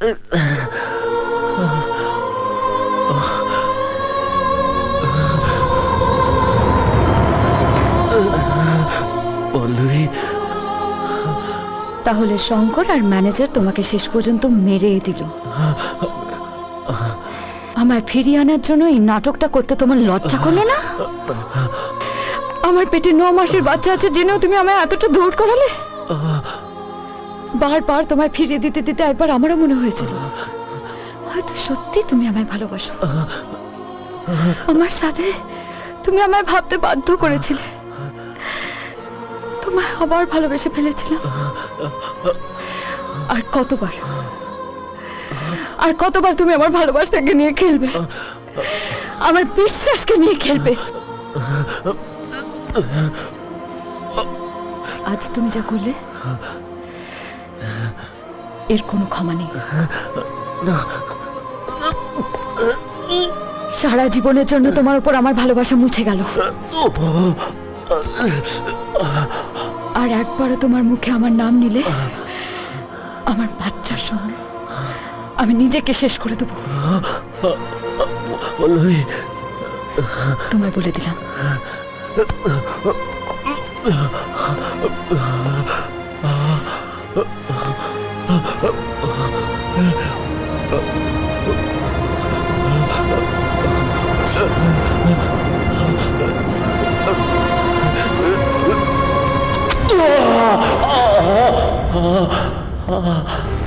তাহলে শঙ্কর আর ম্যানেজার তোমাকে শেষ পর্যন্ত মেরেই দিল। আমায় ফিরিয়ে আনার জন্য এই নাটকটা করতে তোমার লজ্জা করল না? আমার পেটে ন মাসের বাচ্চা আছে, জেনেও তুমি আমায় এতটা দৌড় করালে? বারবার তোমায় ফিরিয়ে দিতে দিতে একবার আমারও মনে হয়েছিল। হয়তো সত্যি তুমি আমায় ভালোবাসো। আমার সাথে তুমি আমায় ভাবতে বাধ্য করেছিলে। তোমায় আবার ভালোবেসে ফেলেছিলাম। আর কতবার? আর কতবার তুমি আমার ভালোবাসাকে নিয়ে খেলবে? আমার বিশ্বাসকে নিয়ে খেলবে? আজ তুমি যা করলে এর কোনো ক্ষমা নেই। সারা জীবনের জন্য তোমার উপর আমার ভালোবাসা মুছে গেল। আর একবারও তোমার মুখে আমার নাম নিলে, আমার বাচ্চার সঙ্গে আমি নিজেকে শেষ করে দেবো। তোমায় বলে দিলাম। 啊啊啊！